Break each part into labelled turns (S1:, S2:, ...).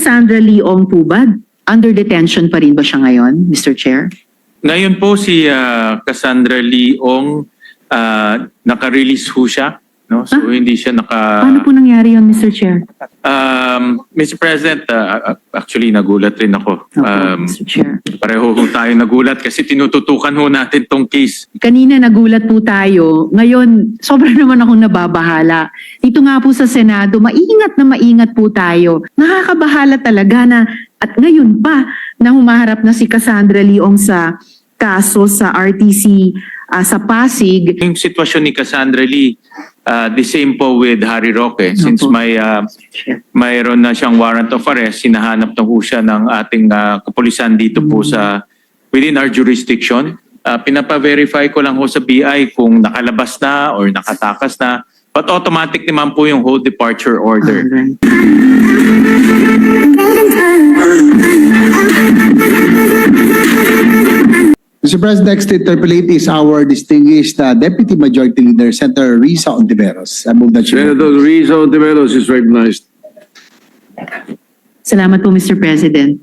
S1: Cassandra Leong po ba, under detention pa rin ba siya ngayon, Mr. Chair?
S2: Ngayon po si ah, Cassandra Leong, ah, naka-release ho siya. No? So hindi siya naka...
S1: Paano po nangyari yun, Mr. Chair?
S2: Um, Mr. President, ah, actually nagulat rin ako.
S1: Opo,
S2: Um,
S1: Mr. Chair.
S2: pareho ho tayo nagulat kasi tinututukan ho natin tong case.
S1: Kanina nagulat po tayo. Ngayon, sobrang naman akong nababahala. Dito nga po sa Senado, maingat na maingat po tayo. Nakakabahala talaga na at ngayon pa na humaharap na si Cassandra Leong sa kaso sa RTC ah, sa Pasig.
S2: Yung sitwasyon ni Cassandra Lee, ah, the same po with Harry Roque. Since
S1: Opo.
S2: may ah, mayroon na siyang warrant of arrest, sinahanap na po siya ng ating ah, kapulisan dito po sa within our jurisdiction. Ah, pinapa-verify ko lang ho sa BI kung nakalabas na or nakatakas na. But automatic naman po yung whole departure order.
S1: Alright.
S3: Mr. President, next to interpolate is our distinguished uh, Deputy Majority Leader, Senator Risa Ontiveros. I move that she.
S4: Senator Rizzo Ontiveros is recognized.
S1: Salamat po, Mr. President.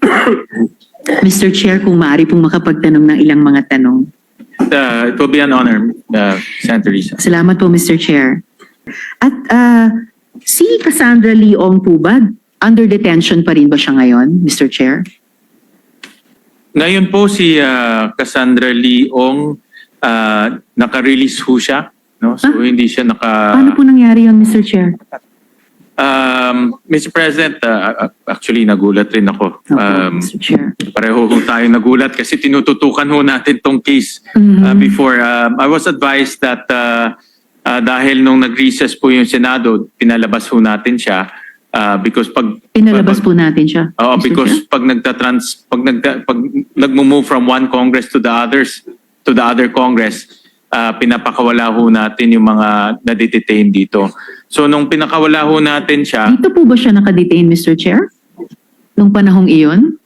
S1: Mr. Chair, kung maaari pong makapagtanong ng ilang mga tanong.
S2: Uh, it will be an honor, uh, Senator Risa.
S1: Salamat po, Mr. Chair. At ah, si Cassandra Leong po ba, under detention pa rin ba siya ngayon, Mr. Chair?
S2: Ngayon po si ah, Cassandra Leong, ah, naka-release ho siya. No? So hindi siya naka...
S1: Paano po nangyari yun, Mr. Chair?
S2: Um, Mr. President, uh, actually nagulat rin ako.
S1: Opo,
S2: Um,
S1: Mr. Chair.
S2: pareho ho tayo nagulat kasi tinututukan ho natin tong case
S1: Mhm.
S2: uh, before. Um, I was advised that uh, uh, dahil nung nag-recess po yung Senado, pinalabas ho natin siya uh, because pag...
S1: Pinalabas po natin siya.
S2: Oo,
S1: Mr.
S2: because
S1: Chair?
S2: pag nagta-trans pag nagta, pag nagmo-move from one Congress to the others to the other Congress, ah, pinapakawala ho natin yung mga na-detain dito. So nung pinakawala ho natin siya,
S1: Dito po ba siya nakadetain, Mr. Chair? Nung panahong iyon?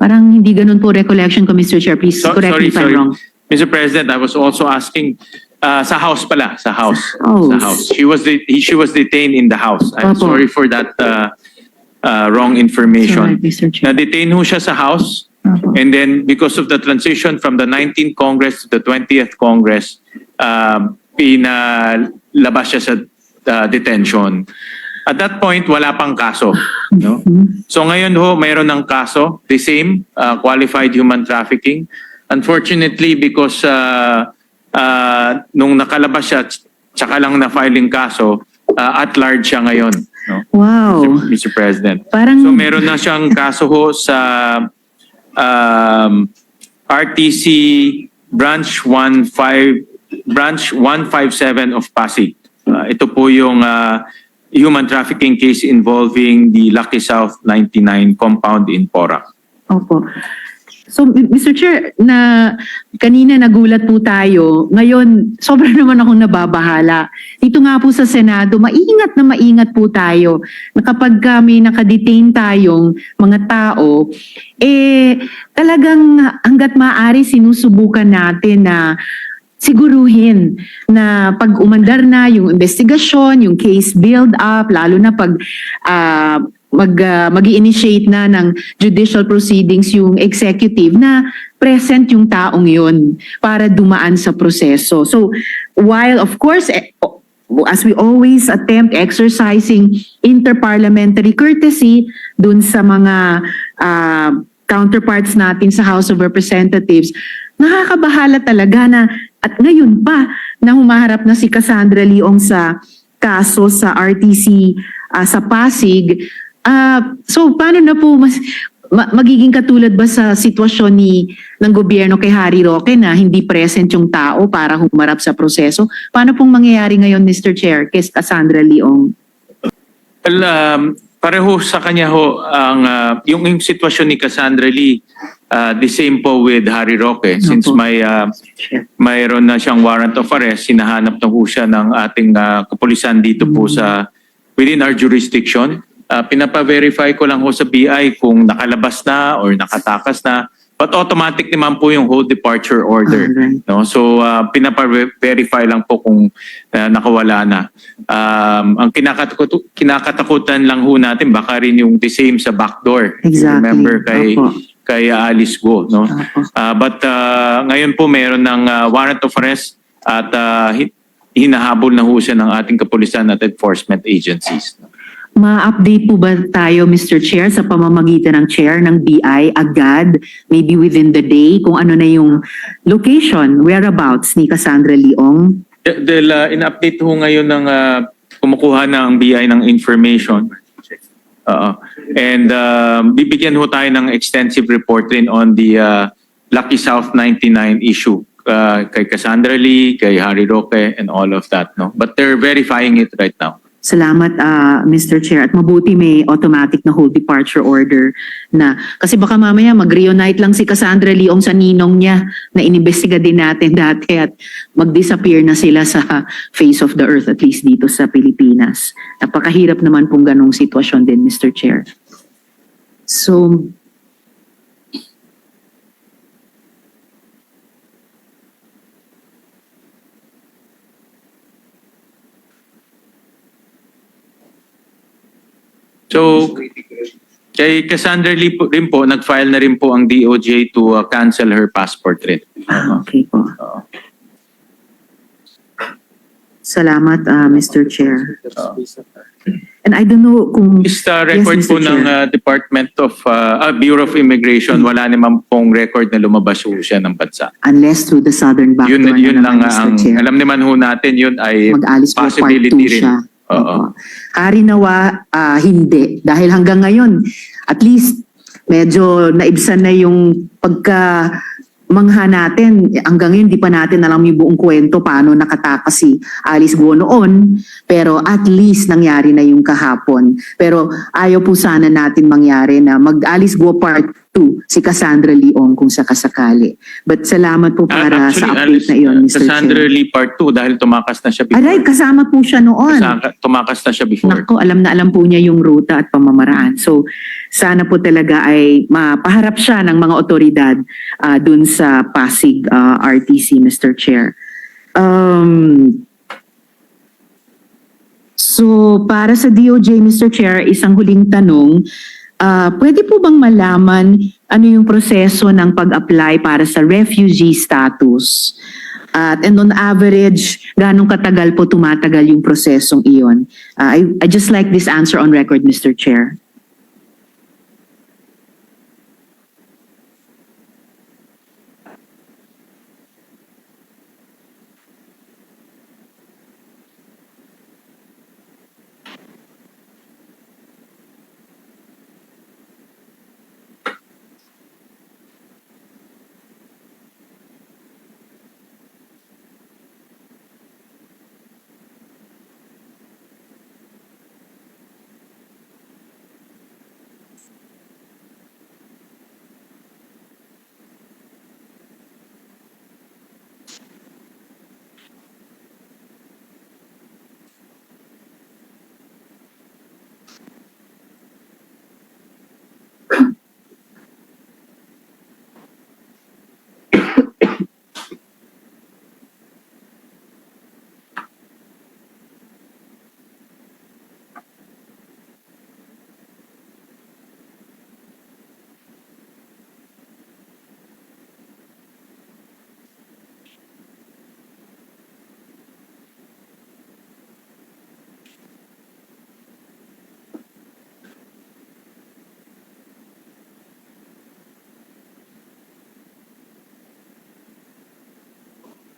S1: Parang hindi ganun po recollection ko, Mr. Chair. Please
S2: so,
S1: correct
S2: sorry,
S1: me if I'm wrong.
S2: Mr. President, I was also asking ah, sa house pala, sa house.
S1: House.
S2: Sa house. She was de- he- she was detained in the house. I'm
S1: Opo.
S2: sorry for that ah, ah, wrong information.
S1: Mr. Chair.
S2: Na-detain ho siya sa house.
S1: Opo.
S2: And then because of the transition from the 19th Congress to the 20th Congress, um, pinalabas siya sa uh, detention. At that point, wala pang kaso. No? So ngayon ho, mayroon ng kaso, the same, uh, qualified human trafficking. Unfortunately, because uh, uh, nung nakalabas siya, tsaka lang na-filing kaso, uh, at large siya ngayon. No?
S1: Wow.
S2: Mr. Mr. President.
S1: Parang...
S2: So meron na siyang kaso ho sa um, RTC branch 15 branch 157 of Pasig. Uh, ito po yung uh, human trafficking case involving the Lucky South 99 compound in Porac.
S1: Opo. So, Mr. Chair, na kanina nagulat po tayo. Ngayon, sobrang naman akong nababahala. Dito nga po sa Senado, maingat na maingat po tayo na kapag kami nakadetain tayong mga tao, eh talagang hanggat maaari sinusubukan natin na siguruhin na pag umandar na yung investigasyon, yung case build up, lalo na pag ah, mag uh, initiate na ng judicial proceedings yung executive na present yung taong yun para dumaan sa proseso. So while of course eh, as we always attempt exercising interparliamentary courtesy dun sa mga ah, counterparts natin sa House of Representatives, nakakabahala talaga na at ngayon pa na humaharap na si Cassandra Leong sa kaso sa RTC ah, sa Pasig. Ah, so paano na po mas ma- magiging katulad ba sa sitwasyon ni ng gobyerno kay Harry Roque na hindi present yung tao para humarap sa proseso? Paano pong mangyayari ngayon Mr. Chair kay Cassandra Leong?
S2: Well, um, pareho sa kanya ho ang uh, yung, yung sitwasyon ni Cassandra Lee, uh, the same po with Harry Roque. Since
S1: Opo.
S2: may uh, mayroon na siyang warrant of arrest, sinahanap na po siya ng ating uh, kapulisan dito po sa within our jurisdiction. Uh, pinapa-verify ko lang ho sa BI kung nakalabas na or nakatakas na. But automatic naman po yung whole departure order.
S1: Alright.
S2: No? So uh, pinapa-verify lang po kung uh, nakawala na. Um, ang kinakatakut kinakatakutan lang ho natin baka rin yung the same sa backdoor.
S1: Exactly.
S2: Remember kay
S1: Opo.
S2: kay Alice Go, no?
S1: Opo.
S2: Uh, but uh, ngayon po meron ng uh, warrant of arrest at uh, hi- hinahabol na ho siya ng ating kapulisan at enforcement agencies.
S1: Ma-update po ba tayo, Mr. Chair, sa pamamagitan ng chair ng BI agad, maybe within the day, kung ano na yung location, whereabouts ni Cassandra Leong?
S2: Eh, Dahil uh, in-update ho ngayon ng uh, kumukuha ang BI ng information. Oo. And uh, bibigyan ho tayo ng extensive report rin on the uh, Lucky South 99 issue uh, kay Cassandra Lee, kay Harry Roque, and all of that. No? But they're verifying it right now.
S1: Salamat, ah, Mr. Chair. At mabuti may automatic na whole departure order na. Kasi baka mamaya mag-reunite lang si Cassandra Leong sa ninong niya na inimbestiga din natin dati at mag-disappear na sila sa face of the earth, at least dito sa Pilipinas. Napakahirap naman pong ganong sitwasyon din, Mr. Chair. So,
S2: So, kay Cassandra Lee po, rin po, nag-file na rin po ang DOJ to uh, cancel her passport rin.
S1: ah, okay po.
S2: Oo.
S1: Salamat, ah, Mr. Chair. And I don't know kung...
S2: The record
S1: Yes, Mr.
S2: po ng
S1: Chair.
S2: uh, Department of uh, ah, Bureau of Immigration, wala naman pong record na lumabas po siya ng bansa.
S1: Unless through the southern backdoor
S2: Yun, yun
S1: na
S2: lang
S1: naman, Mr.
S2: ang,
S1: Chair.
S2: alam naman ho natin, yun ay
S1: mag-alis po part 2
S2: possibility rin.
S1: siya.
S2: Oo.
S1: Hari nawa, ah, hindi. Dahil hanggang ngayon, at least medyo naibsan na yung pagka mangha natin. Hanggang ngayon, di pa natin alam yung buong kwento paano nakatakas si Alice Guo noon. Pero at least nangyari na yung kahapon. Pero ayaw po sana natin mangyari na mag-Alice Guo Part 2 si Cassandra Leong kung sakasakali. But salamat po
S2: Ah,
S1: para sa update na iyon,
S2: uh,
S1: Mr.
S2: Cassandra
S1: Chair.
S2: Lee Part 2 dahil tumakas na siya before.
S1: Aray, kasama po siya noon.
S2: Kasaka- tumakas na siya before.
S1: Nako, alam na alam po niya yung ruta at pamamaraan. So, sana po talaga ay mapaharap siya ng mga otoridad ah, dun sa Pasig ah, RTC, Mr. Chair. Um, so, para sa DOJ, Mr. Chair, isang huling tanong, ah, pwede po bang malaman ano yung proseso ng pag-apply para sa refugee status? At and on average, ganong katagal po tumatagal yung prosesong iyon? Uh, I, I just like this answer on record, Mr. Chair.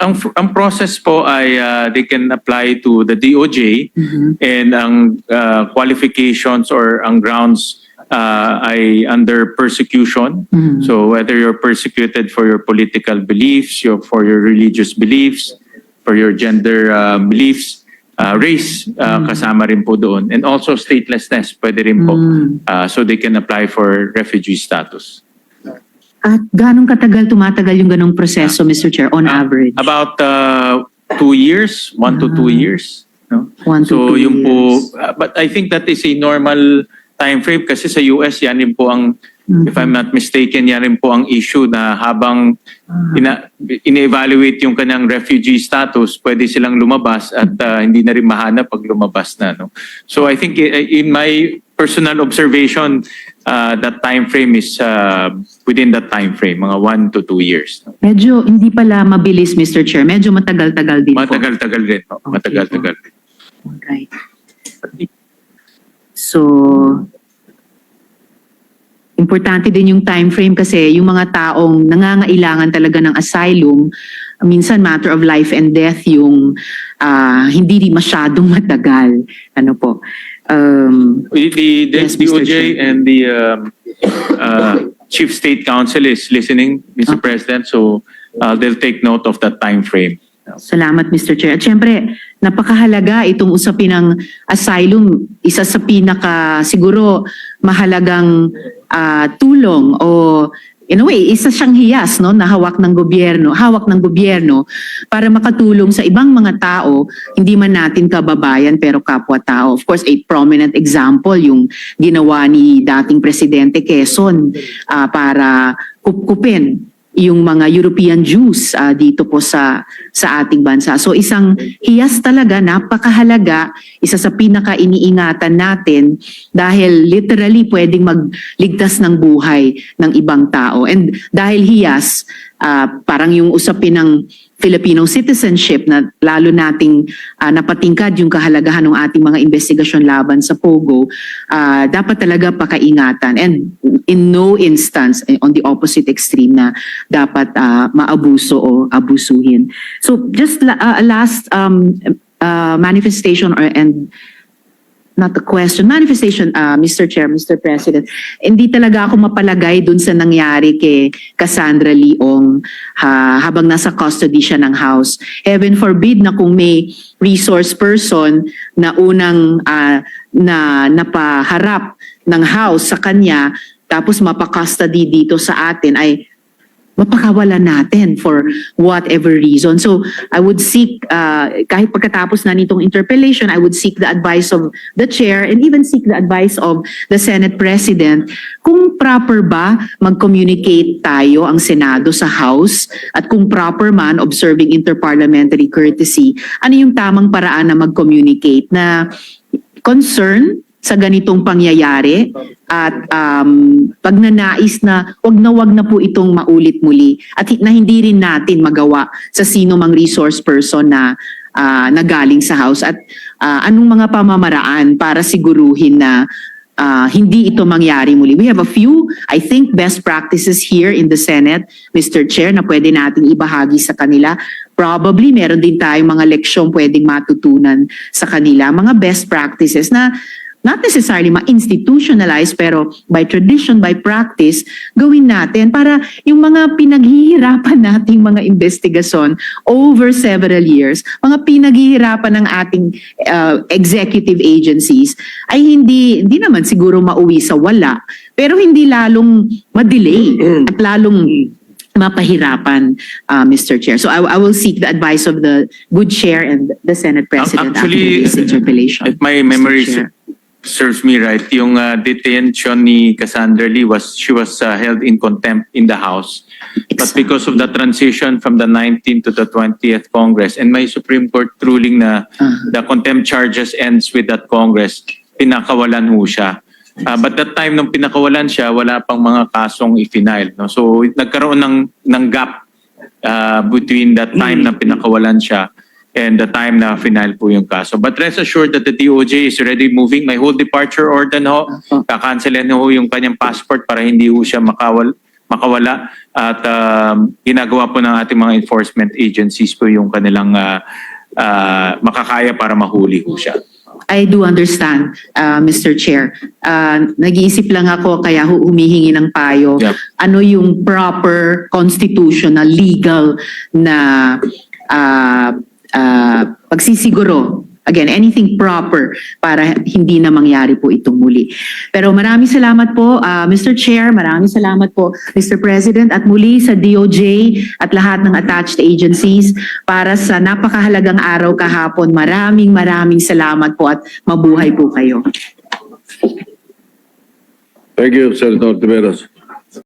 S2: Ang, ang process po ay uh, they can apply to the DOJ
S1: Mhm.
S2: and ang uh, qualifications or ang grounds uh, ay under persecution.
S1: Mhm.
S2: So whether you're persecuted for your political beliefs, your, for your religious beliefs, for your gender uh, beliefs, uh, race uh, kasama rin po doon. And also statelessness, pwede rin po. Uh, so they can apply for refugee status.
S1: At ganong katagal tumatagal yung ganong proseso, Mr. Chair, on
S2: Ah,
S1: average?
S2: About uh, two years, one to two
S1: Ah.
S2: years. No?
S1: One to
S2: So
S1: two
S2: yung po,
S1: years.
S2: uh, but I think that is a normal time frame kasi sa US yan rin po ang if I'm not mistaken yan rin po ang issue na habang ina, ine-evaluate yung kanyang refugee status, pwede silang lumabas at uh, hindi na rin mahanap pag lumabas na. No? So I think i- in my personal observation, uh, that time frame is uh, within that time frame, mga one to two years. No?
S1: Medyo hindi pala mabilis, Mr. Chair. Medyo matagal-tagal din po.
S2: Matagal-tagal din. No? Matagal-tagal din.
S1: Right. So, importante din yung time frame kasi yung mga taong nangangailangan talaga ng asylum, minsan matter of life and death yung ah, hindi di masyadong matagal. Ano po? Um,
S2: The, the, the
S1: Yes, Mr.
S2: DOJ
S1: Chair.
S2: and the um, uh, Chief State Counsel is listening, Mr.
S1: Okay.
S2: President, so uh, they'll take note of that time frame.
S1: Salamat, Mr. Chair. At syempre, napakahalaga itong usapin ng asylum. Isa sa pinaka, siguro, mahalagang ah, tulong o in a way, isa siyang hiyas no, na hawak ng gobyerno, hawak ng gobyerno para makatulong sa ibang mga tao, hindi man natin kababayan pero kapwa-tao. Of course, a prominent example yung ginawa ni dating Presidente Quezon ah, para kupkupin yung mga European Jews ah, dito po sa sa ating bansa. So isang hiyas talaga, napakahalaga, isa sa pinaka iniingatan natin dahil literally pwedeng magligtas ng buhay ng ibang tao. And dahil hiyas, ah, parang yung usapin ng Filipino citizenship na lalo nating ah, napatingkad yung kahalagahan ng ating mga investigasyon laban sa Pogo, ah, dapat talaga pakaingatan and in no instance eh, on the opposite extreme na dapat ah, maabuso o abusuhin. So just la- ah, last um, ah, manifestation or and not a question, manifestation, uh, Mr. Chair, Mr. President, hindi talaga ako mapalagay dun sa nangyari kay Cassandra Leong ha, habang nasa custody siya ng house. Heaven forbid na kung may resource person na unang ah, na napaharap ng house sa kanya tapos mapakustody dito sa atin ay mapakawalan natin for whatever reason. So I would seek, uh, kahit pagkatapos na nitong interpellation, I would seek the advice of the chair and even seek the advice of the Senate President kung proper ba mag-communicate tayo ang Senado sa House at kung proper man observing interparliamentary courtesy, ano yung tamang paraan na mag-communicate na concern sa ganitong pangyayari at um, pagnanais na wag na wag na po itong maulit muli at na hindi rin natin magawa sa sino mang resource person na ah, nagaling sa house at ah, anong mga pamamaraan para siguruhin na ah, hindi ito mangyari muli. We have a few, I think, best practices here in the Senate, Mr. Chair, na pwede nating ibahagi sa kanila. Probably meron din tayong mga leksyong pwedeng matutunan sa kanila, mga best practices na not necessarily ma-institutionalize pero by tradition, by practice, gawin natin para yung mga pinaghihirapan nating mga investigasyon over several years, mga pinaghihirapan ng ating uh, executive agencies ay hindi hindi naman siguro mauwi sa wala, pero hindi lalong ma-delay at lalong mapahirapan, uh, Mr. Chair. So I, I will seek the advice of the good chair and the Senate President after
S2: Actually,
S1: this interpellation.
S2: If my memory
S1: Chair.
S2: Serves me right, yung uh, detention ni Cassandra Lee was, she was uh, held in contempt in the House. But because of the transition from the 19th to the 20th Congress and may Supreme Court ruling na
S1: Uh-huh.
S2: the contempt charges ends with that Congress, pinakawalan ho siya. Uh, but that time nung pinakawalan siya, wala pang mga kasong i-final. No? So nagkaroon ng, ng gap uh, between that time na pinakawalan siya and the time na final po yung kaso. But rest assured that the DOJ is already moving. May whole departure order na ho. Kakancelin na ho yung kanyang passport para hindi ho siya makawal, makawala. At um, ginagawa po ng ating mga enforcement agencies po yung kanilang uh, uh, makakaya para mahuli ho siya.
S1: I do understand, uh, Mr. Chair. Uh, nag-iisip lang ako kaya hu- humihingi ng payo.
S2: Yep.
S1: Ano yung proper constitutional, legal na uh, uh, pagsisiguro Again, anything proper para hindi na mangyari po itong muli. Pero maraming salamat po, uh, Mr. Chair, maraming salamat po, Mr. President, at muli sa DOJ at lahat ng attached agencies para sa napakahalagang araw kahapon. Maraming maraming salamat po at mabuhay po kayo.
S4: Thank you, Senator Tiveros.